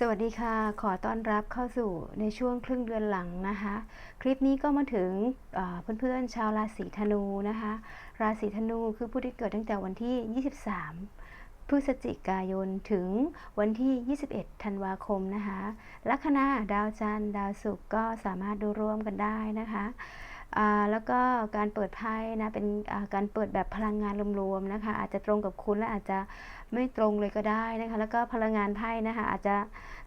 สวัสดีค่ะ ขอต้อนรับเข้าสู่ในช่วงครึ่งเดือนหลังนะคะ คลิปนี้ก็มาถึงเพื่อนๆชาวราศีธนูนะคะ ราศีธนูคือผู้ที่เกิดตั้งแต่วันที่ 23 พฤศจิกายนถึงวันที่ 21 ธันวาคมนะคะ ลัคนาดาวจันทร์ดาวศุกร์ก็สามารถดูร่วมกันได้นะคะ แล้วก็การเปิดไพ่นะเป็นการเปิดแบบพลังงานรวมๆนะคะอาจจะตรงกับคุณและอาจจะไม่ตรงเลยก็ได้นะคะแล้วก็พลังงานไพ่นะคะอาจจะ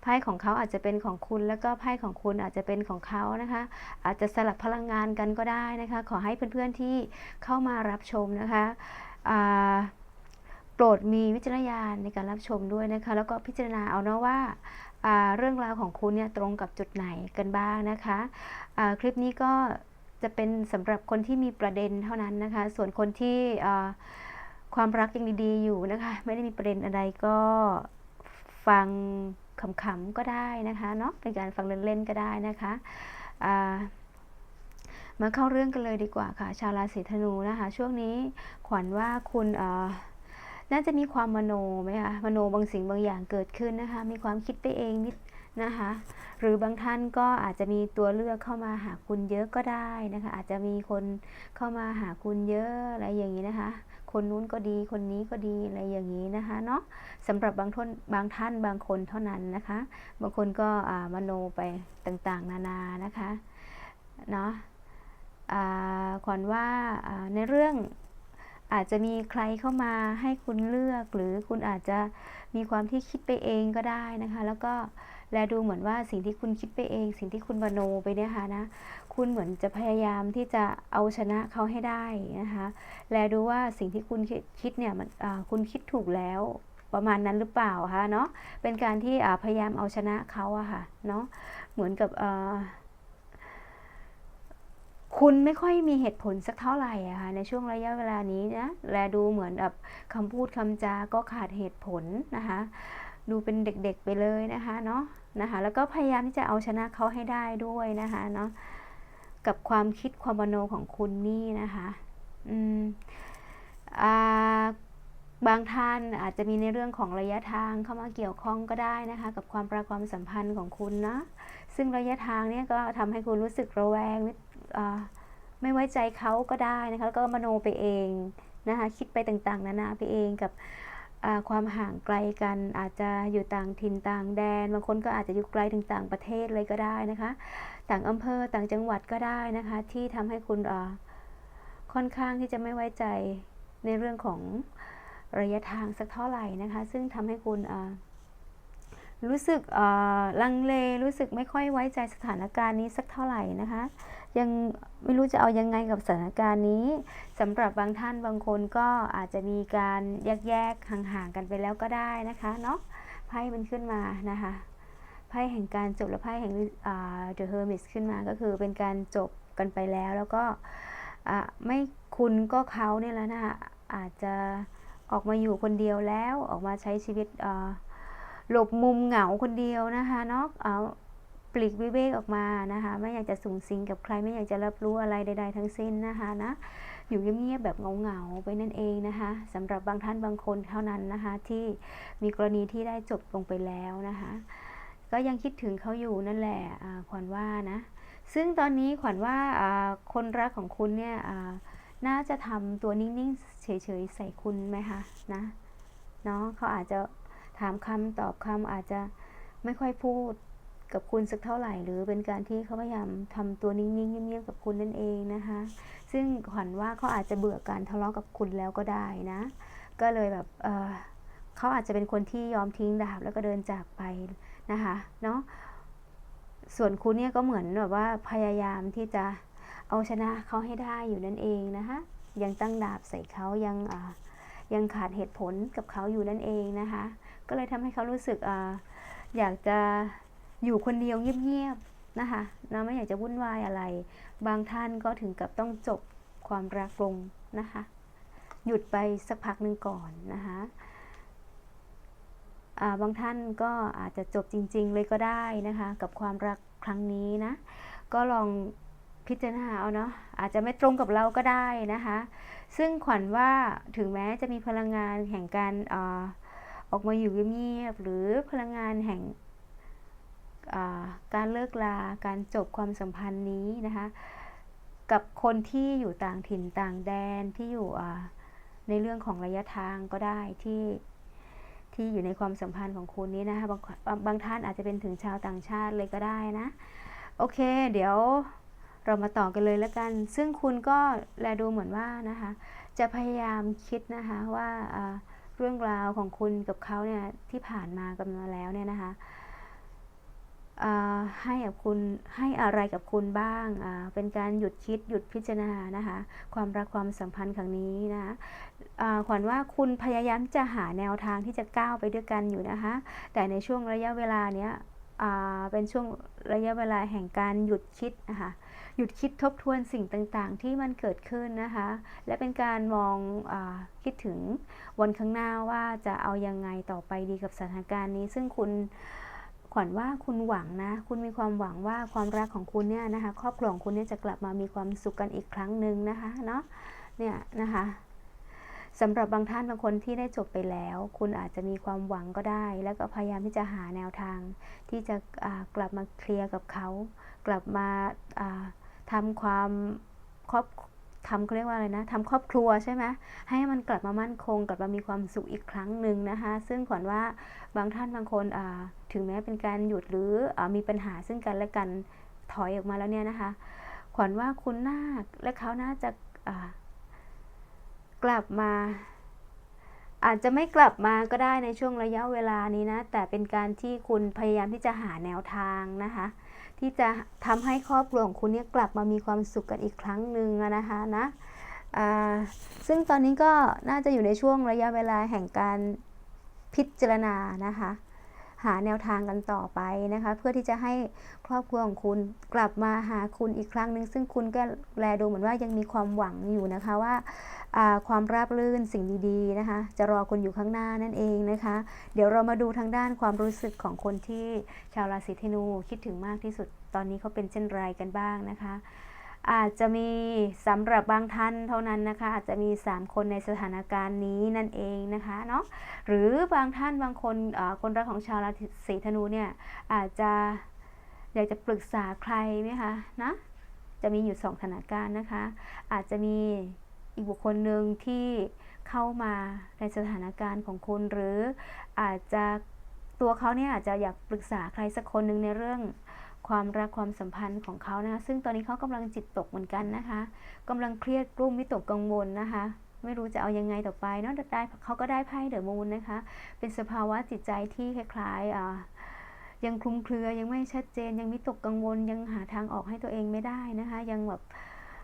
ไพ่ของเขาอาจจะเป็นของคุณ แล้วก็ไพ่ของคุณอาจจะเป็นของเขานะคะอาจจะสลับพลังงานกันก็ได้นะคะขอให้เพื่อนๆที่เข้ามารับชมนะคะโปรดมีวิจารณญาณในการรับชมด้วยนะคะแล้วก็พิจารณาเอาเนาะว่าเรื่องราวของคุณเนี่ยตรงกับจุดไหนกันบ้างนะคะคลิปนี้ก็ จะเป็นสำหรับคนที่มีประเด็นเท่านั้นนะคะ ส่วนคนที่ความรักยังดีๆอยู่นะคะ ไม่ได้มีประเด็นอะไรก็ฟังขำๆก็ได้นะคะเนาะเป็นการฟังเล่นๆก็ได้นะคะามาเข้าเรื่องกันเลยดีกว่าค่ะ ชาวราศีธนูนะคะ ช่วงนี้ขวัญว่าคุณน่าจะมีความมโนไหมคะมโนบางสิ่งบางอย่างเกิดขึ้นนะคะ มีความคิดไปเองนิด นะคะ หรือบางท่านก็อาจจะมีตัวเลือกเข้ามาหาคุณเยอะก็ได้นะคะ อาจจะมีคนเข้ามาหาคุณเยอะอะไรอย่างนี้นะคะ คนนู้นก็ดีคนนี้ก็ดีอะไรอย่างนี้นะคะเนาะสำหรับบางท่านบางท่านบางคนเท่านั้นนะคะ บางคนก็อ่ามโนไปต่างๆ นานานะคะเนาะอ่าขวัญว่าในเรื่องอาจจะมีใครเข้ามาให้คุณเลือกหรือคุณอาจจะ มีความที่คิดไปเองก็ได้นะคะ แล้วก็แลดูเหมือนว่าสิ่งที่คุณคิดไปเอง สิ่งที่คุณมโนไปเนี่ยค่ะนะคุณเหมือนจะพยายามที่จะเอาชนะเขาให้ได้นะคะแลดูว่าสิ่งที่คุณคิดเนี่ยมันคุณคิดถูกแล้วประมาณนั้นหรือเปล่าคะเนาะเป็นการที่พยายามเอาชนะเขาอะค่ะเนาะเหมือนกับอ คุณไม่ค่อยมีเหตุผลสักเท่าไหร่อะค่ะในช่วงระยะเวลานี้นะแลดูเหมือนแบบคำพูดคำจาก็ขาดเหตุผลนะคะดูเป็นเด็กๆไปเลยนะคะเนาะนะคะแล้วก็พยายามที่จะเอาชนะเขาให้ได้ด้วยนะคะเนาะกับความคิดความมโนของคุณนี่นะคะอืมอ่าบางท่านอาจจะมีในเรื่องของระยะทางเข้ามาเกี่ยวข้องก็ได้นะคะ กับความประความสัมพันธ์ของคุณนะซึ่งระยะทางเนี่ยก็ทำให้คุณรู้สึกระแวง ไม่ไว้ใจเขาก็ได้นะคะแล้วก็มโนไปเองนะคะคิดไปต่างๆ นานาไปเองกับความห่างไกลกันอาจจะอยู่ต่างถิ่นต่างแดน บางคนก็อาจจะอยู่ไกลถึงต่างประเทศเลยก็ได้นะคะ ต่างอำเภอต่างจังหวัดก็ได้นะคะ ที่ทำให้คุณค่อนข้างที่จะไม่ไว้ใจในเรื่องของระยะทางสักเท่าไหร่นะคะ ซึ่งทำให้คุณรู้สึกลังเลรู้สึกไม่ค่อยไว้ใจสถานการณ์นี้สักเท่าไหร่นะคะ ยังไม่รู้จะเอายังไงกับสถานการณ์นี้สำหรับบางท่านบางคนก็อาจจะมีการแยกแยกห่างๆกันไปแล้วก็ได้นะคะเนาะไพ่มันขึ้นมานะคะไพ่แห่งการจบและไพ่แห่ง The Hermit ขึ้นมาก็คือเป็นการจบกันไปแล้วแล้วก็ไม่คุณก็เขาเนี่ยแล้วนะอาจจะออกมาอยู่คนเดียวแล้วออกมาใช้ชีวิตหลบมุมเหงาคนเดียวนะคะเนาะเอา ปลีกวิเวกออกมานะคะ ไม่อยากจะสูงสิงกับใครไม่อยากจะรับรู้อะไรใด ๆ ทั้งสิ้นนะคะนะอยู่เงียบๆแบบเงาๆไปนั่นเองนะคะสำหรับบางท่านบางคนเท่านั้นนะคะ ที่มีกรณีที่ได้จบลงไปแล้วนะคะ ก็ยังคิดถึงเขาอยู่นั่นแหละขวัญว่านะซึ่งตอนนี้ขวัญว่าคนรักของคุณเนี่ยน่าจะทำตัวนิ่งๆเฉยๆใส่คุณไหมคะนะเนาะเขาอาจจะถามคำตอบคำอาจจะไม่ค่อยพูด กับคุณสักเท่าไหร่ หรือเป็นการที่เขาพยายามทำตัวนิ่งๆเงียบๆกับคุณนั่นเองนะคะ ซึ่งขวัญว่าเขาอาจจะเบื่อการทะเลาะกับคุณแล้วก็ได้นะ ก็เลยแบบเเขาอาจจะเป็นคนที่ยอมทิ้งดาบแล้วก็เดินจากไปนะคะเนาะส่วนคุณเนี่ยก็เหมือนแบบว่าพยายามที่จะเอาชนะเขาให้ได้อยู่นั่นเองนะคะยังตั้งดาบใส่เขายังยังขาดเหตุผลกับเขาอยู่นั่นเองนะคะ ก็เลยทำให้เขารู้สึกออยากจะ อยู่คนเดียวเงียบๆนะคะนะไม่อยากจะวุ่นวายอะไร บางท่านก็ถึงกับต้องจบความรักลงนะคะ หยุดไปสักพักหนึ่งก่อนนะคะบางท่านก็อาจจะจบจริง ๆ เลยก็ได้นะคะ กับความรักครั้งนี้นะ ก็ลองพิจารณาเอาเนาะอาจจะไม่ตรงกับเราก็ได้นะคะ ซึ่งขวัญว่าถึงแม้จะมีพลังงานแห่งการออกมาอยู่เงียบหรือพลังงานแห่ง การเลิกลาการจบความสัมพันธ์นี้นะคะกับคนที่อยู่ต่างถิ่นต่างแดนที่อยู่ในเรื่องของระยะทางก็ได้ที่ที่อยู่ในความสัมพันธ์ของคุณนี้นะคะบางบางบางท่านอาจจะเป็นถึงชาวต่างชาติเลยก็ได้นะ โอเค เดี๋ยวเรามาต่อกันเลยแล้วกัน ซึ่งคุณก็แลดูเหมือนว่านะคะ จะพยายามคิดนะคะว่าเรื่องราวของคุณกับเขาเนี่ยที่ผ่านมากันมาแล้วเนี่ยนะคะ ให้กับคุณให้อะไรกับคุณบ้างเป็นการหยุดคิดหยุดพิจารณานะคะ ความรักความสัมพันธ์ครั้งนี้นะขวัญว่าคุณพยายามจะหาแนวทางที่จะก้าวไปด้วยกันอยู่นะคะ แต่ในช่วงระยะเวลาเนี้ยเป็นช่วงระยะเวลาแห่งการหยุดคิดนะคะหยุดคิดทบทวนสิ่งต่างๆ ที่มันเกิดขึ้นนะคะ และเป็นการมองอคิดถึงวันข้างหน้าว่าจะเอายังไงต่อไปดีกับสถานการณ์นี้ ซึ่งคุณ ขวัญว่าคุณหวังนะ คุณมีความหวังว่าความรักของคุณเนี่ยนะคะครอบครัวของคุณเนี่ยจะกลับมามีความสุขกันอีกครั้งหนึ่งนะคะเนาะเนี่ยนะคะสำหรับบางท่านบางคนที่ได้จบไปแล้ว คุณอาจจะมีความหวังก็ได้ แล้วก็พยายามที่จะหาแนวทาง ที่จะกลับมาเคลียร์กับเขา กลับมาอ่าทำความครอบ ทำเขาเรียกว่าอะไรนะทำครอบครัวใช่ไหมให้มันกลับมามั่นคงกลับมามีความสุขอีกครั้งหนึ่งนะคะ ซึ่งขวัญว่าบางท่านบางคนถึงแม้เป็นการหยุดหรืออมีปัญหาซึ่งกันและกันถอยออกมาแล้วเนี่ยนะคะ ขวัญว่าคุณน่าและเขาน่าจะกลับมา อาจจะไม่กลับมาก็ได้ในช่วงระยะเวลานี้นะ แต่เป็นการที่คุณพยายามที่จะหาแนวทางนะคะ ที่จะทำให้ครอบครัวของคุณเนี่ยกลับมามีความสุขกันอีกครั้งหนึ่งนะคะนะซึ่งตอนนี้ก็น่าจะอยู่ในช่วงระยะเวลาแห่งการพิจารณานะคะ หาแนวทางกันต่อไปนะคะ เพื่อที่จะให้ครอบครัวของคุณกลับมาหาคุณอีกครั้งหนึ่งซึ่งคุณก็แลดูเหมือนว่ายังมีความหวังอยู่นะคะว่าความราบรื่นสิ่งดีๆนะคะ จะรอคุณอยู่ข้างหน้านั่นเองนะคะ เดี๋ยวเรามาดูทางด้านความรู้สึกของคนที่ชาวราศีธนูคิดถึงมากที่สุดตอนนี้เขาเป็นเช่นไรกันบ้างนะคะ อาจจะมีสำหรับบางท่านเท่านั้นนะคะ อาจจะมี 3 คนในสถานการณ์นี้นั่นเองนะคะเนาะหรือบางท่านบางคนคนรักของชาวราศีธนูเนี่ยอาจจะอยากจะปรึกษาใครไหมคะนะจะมีอยู่สองสถานการณ์นะคะ อาจจะมีอีกบุคคลหนึ่งที่เข้ามาในสถานการณ์ของคุณ หรืออาจจะตัวเขาเนี่ยอาจจะอยากปรึกษาใครสักคนหนึ่งในเรื่อง ความรักความสัมพันธ์ของเขานะคะ ซึ่งตอนนี้เขากำลังจิตตกเหมือนกันนะคะกำลังเครียดกลุ้มวิตกกังวลนะคะ ไม่รู้จะเอายังไงต่อไปเนาะได้เขาก็ได้ไพ่เดอะมูนนะคะ เป็นสภาวะจิตใจที่คล้ายๆอ่ายังคลุมเครือยังไม่ชัดเจนยังมิตกกังวลยังหาทางออกให้ตัวเองไม่ได้นะคะ ยังแบบ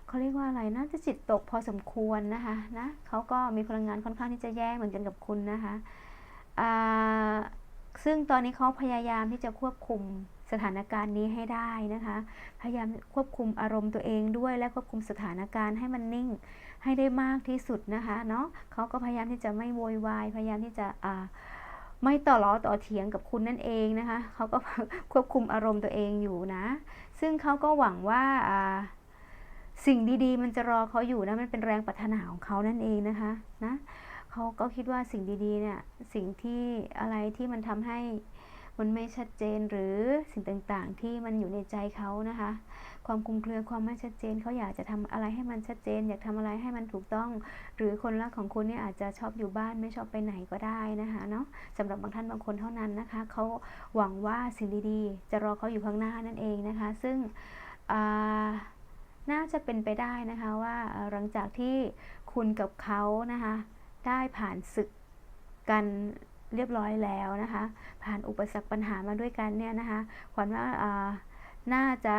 เขาเรียกว่าอะไรน่าจะจิตตกพอสมควรนะคะนะเขาก็มีพลังงานค่อนข้างที่จะแย่เหมือนกันกับคุณนะคะซึ่งตอนนี้เขาพยายามที่จะควบคุม สถานการณ์นี้ให้ได้นะคะ พยายามควบคุมอารมณ์ตัวเองด้วย และควบคุมสถานการณ์ให้มันนิ่งให้ได้มากที่สุดนะคะเนาะเขาก็พยายามที่จะไม่โวยวายพยายามที่จะอ่าไม่ต่อล้อต่อเถียงกับคุณนั่นเองนะคะเขาก็ควบคุมอารมณ์ตัวเองอยู่นะ ซึ่งเขาก็หวังว่าสิ่งดีๆ มันจะรอเขาอยู่นะมันเป็นแรงปรารถนาของเขานั่นเองนะคะนะเขาก็คิดว่าสิ่งดีๆเนี่ยสิ่งที่อะไรที่มันทำให้ มันไม่ชัดเจนหรือสิ่งต่างๆ ที่มันอยู่ในใจเขานะคะ ความคุมเครือความไม่ชัดเจนเขาอยากจะทำอะไรให้มันชัดเจน อยากทำอะไรให้มันถูกต้อง หรือคนรักของคุณเนี่ยอาจจะชอบอยู่บ้านไม่ชอบไปไหนก็ได้นะคะเนาะสำหรับบางท่านบางคนเท่านั้นนะคะเขาหวังว่าสิ่งดีๆ จะรอเขาอยู่ข้างหน้านั่นเองนะคะ ซึ่งน่าจะเป็นไปได้นะคะว่าหลังจากที่คุณกับเขานะคะได้ผ่านศึกกัน เรียบร้อยแล้วนะคะ ผ่านอุปสรรคปัญหามาด้วยกันเนี่ยนะคะขวัญว่าอ่าน่าจะ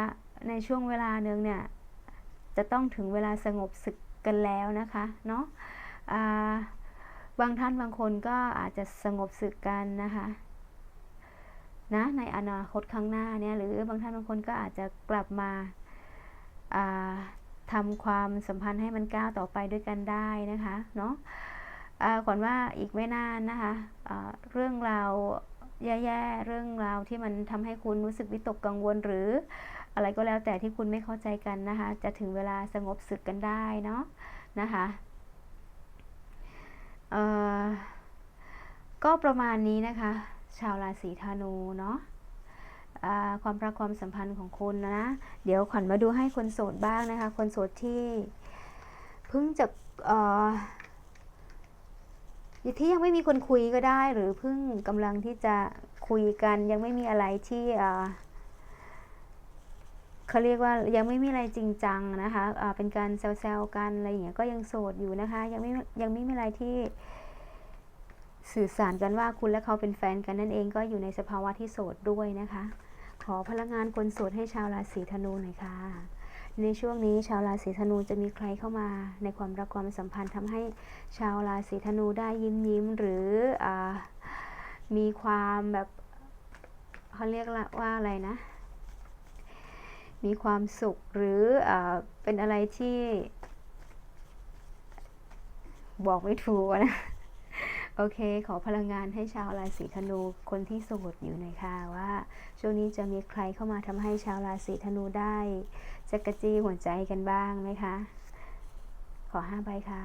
ในช่วงเวลาหนึ่งเนี่ยจะต้องถึงเวลาสงบศึกกันแล้วนะคะเนาะอ่าบางท่านบางคนก็อาจจะสงบศึกกันนะคะนะในอนาคตข้างหน้าเนี่ยหรือบางท่านบางคนก็อาจจะกลับมาอ่าทำความสัมพันธ์ให้มันก้าวต่อไปด้วยกันได้นะคะเนาะ อ่าขวัญว่าอีกไม่นานนะคะอ่าเรื่องราวแย่ๆ เรื่องราวที่มันทำให้คุณรู้สึกวิตกกังวลหรือ อะไรก็แล้วแต่ที่คุณไม่เข้าใจกันนะคะ จะถึงเวลาสงบศึกกันได้เนาะนะคะก็ประมาณนี้นะคะ ชาวราศีธนูเนาะความรักความสัมพันธ์ของคุณนะ เดี๋ยวขวัญมาดูให้คนโสดบ้างนะคะ คนโสดที่เพิ่งจะ ที่ยังไม่มีคนคุยก็ได้ หรือเพิ่งกำลังที่จะคุยกัน ยังไม่มีอะไรที่เขาเรียกว่ายังไม่มีอะไรจริงจังนะคะอ่าเป็นการแซวๆกันอะไรอย่างเงี้ยก็ยังโสดอยู่นะคะ ยังไม่ยังไม่มีอะไรที่สื่อสารกันว่าคุณและเขาเป็นแฟนกันนั่นเองก็อยู่ในสภาวะที่โสดด้วยนะคะ ขอพลังงานคนโสดให้ชาวราศีธนูหน่อยค่ะ ในช่วงนี้ชาวราศีธนูจะมีใครเข้ามา ในความรักความสัมพันธ์ทำให้ชาวราศีธนูได้ยิ้มยิ้มหรืออมีความแบบเขาเรียกว่าอะไรนะ มีความสุขหรืออเป็นอะไรที่ บอกไม่ถูกนะ โอเค ขอพลังงานให้ชาวราศีธนูคนที่โสดอยู่หน่อยค่ะว่า ช่วงนี้จะมีใครเข้ามาทำให้ชาวราศีธนูได้จักรจี้หัวใจกันบ้างไหมคะ ขอห้าใบค่ะ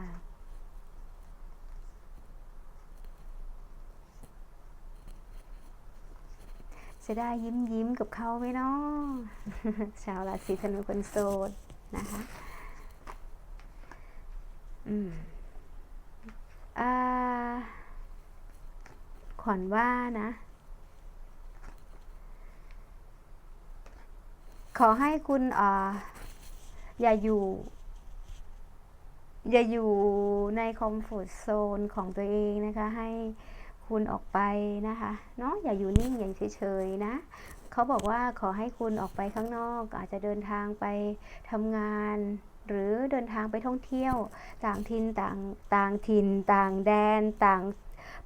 จะได้ยิ้มยิ้มกับเขาไหมเนาะชาวราศีธนูคนโสดนะคะ อืมอ่า ขวัญว่านะ ขอให้คุณออย่าอยู่ อย่าอยู่ในคอมฟอร์ทโซนของตัวเองนะคะ ให้คุณออกไปนะคะเนาะอย่าอยู่นิ่งอย่าเฉยๆนะเขาบอกว่าขอให้คุณออกไปข้างนอก อาจจะเดินทางไปทำงาน หรือเดินทางไปท่องเที่ยว ต่างถิ่นต่างต่างถิ่น ต่างแดน ต่าง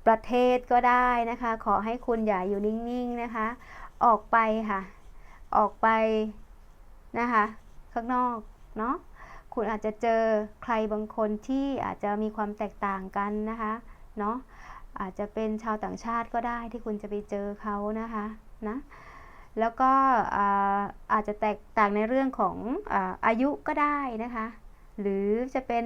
ประเทศก็ได้นะคะ ขอให้คุณอย่าอยู่นิ่งๆนะคะ ออกไปค่ะ ออกไปนะคะ ข้างนอกเนาะคุณอาจจะเจอใครบางคนที่อาจจะมีความแตกต่างกันนะคะเนาะอาจจะเป็นชาวต่างชาติก็ได้ที่คุณจะไปเจอเขานะคะนะแล้วก็อาอาจจะแตกต่างในเรื่องของอาอายุก็ได้นะคะ หรือจะเป็น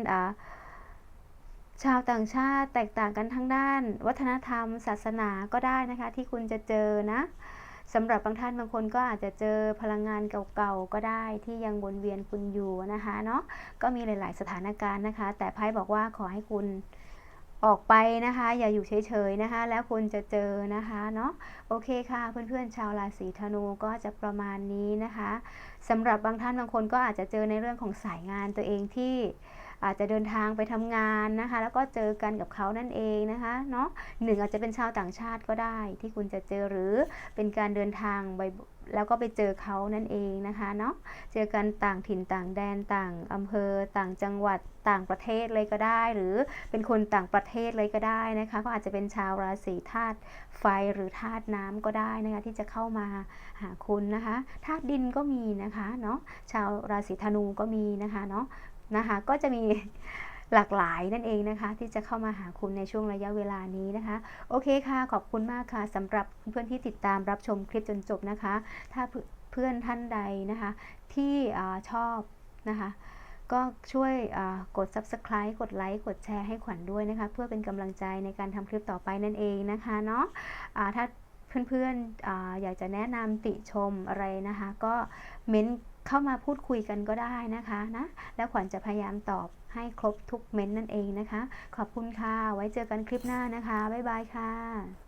ชาวต่างชาติแตกต่างกันทั้งด้าน วัฒนธรรม ศาสนาก็ได้นะคะ ที่คุณจะเจอนะสำหรับบางท่านบางคนก็อาจจะเจอพลังงานเก่าๆก็ได้ที่ยังวนเวียนคุณอยู่นะคะเนาะก็มีหลายๆสถานการณ์นะคะ แต่ไพ่บอกว่าขอให้คุณออกไปนะคะ อย่าอยู่เฉยๆนะคะ แล้วคุณจะเจอนะคะเนาะโอเคค่ะเพื่อนๆชาวราศีธนูก็จะประมาณนี้นะคะสำหรับบางท่านบางคนก็อาจจะเจอในเรื่องของสายงานตัวเองที่ อาจจะเดินทางไปทำงานนะคะ แล้วก็เจอกันกับเขานั่นเองนะคะเนาะหนึ่งอาจจะเป็นชาวต่างชาติก็ได้ที่คุณจะเจอหรือเป็นการเดินทางไปแล้วก็ไปเจอเขานั่นเองนะคะเนาะเจอกันต่างถิ่นต่างแดนต่างอำเภอ ต่างจังหวัดต่างประเทศเลยก็ได้ หรือเป็นคนต่างประเทศเลยก็ได้นะคะ ก็อาจจะเป็นชาวราศีธาตุไฟหรือธาตุน้ำก็ได้นะคะที่จะเข้ามาหาคุณนะคะธาตุดินก็มีนะคะเนาะชาวราศีธนูก็มีนะคะเนาะ นะคะ ก็จะมีหลากหลายนั่นเองนะคะ ที่จะเข้ามาหาคุณในช่วงระยะเวลานี้นะคะ โอเคค่ะ ขอบคุณมากค่ะสำหรับเพื่อนที่ติดตามรับชมคลิปจนจบนะคะ ถ้าเพื่อนท่านใดนะคะ ที่ชอบนะคะก็ช่วยกด subscribe กดไลค์กดแชร์ให้ขวัญด้วยนะคะ เพื่อเป็นกำลังใจในการทำคลิปต่อไปนั่นเองนะคะเนาะะถ้าเพื่อนๆออยากจะแนะนำติชมอะไรนะคะ ก็เม้น เข้ามาพูดคุยกันก็ได้นะคะนะแล้วขวัญจะพยายามตอบให้ครบทุกเม้นนั่นเองนะคะ ขอบคุณค่ะ ไว้เจอกันคลิปหน้านะคะ บ๊ายบายค่ะ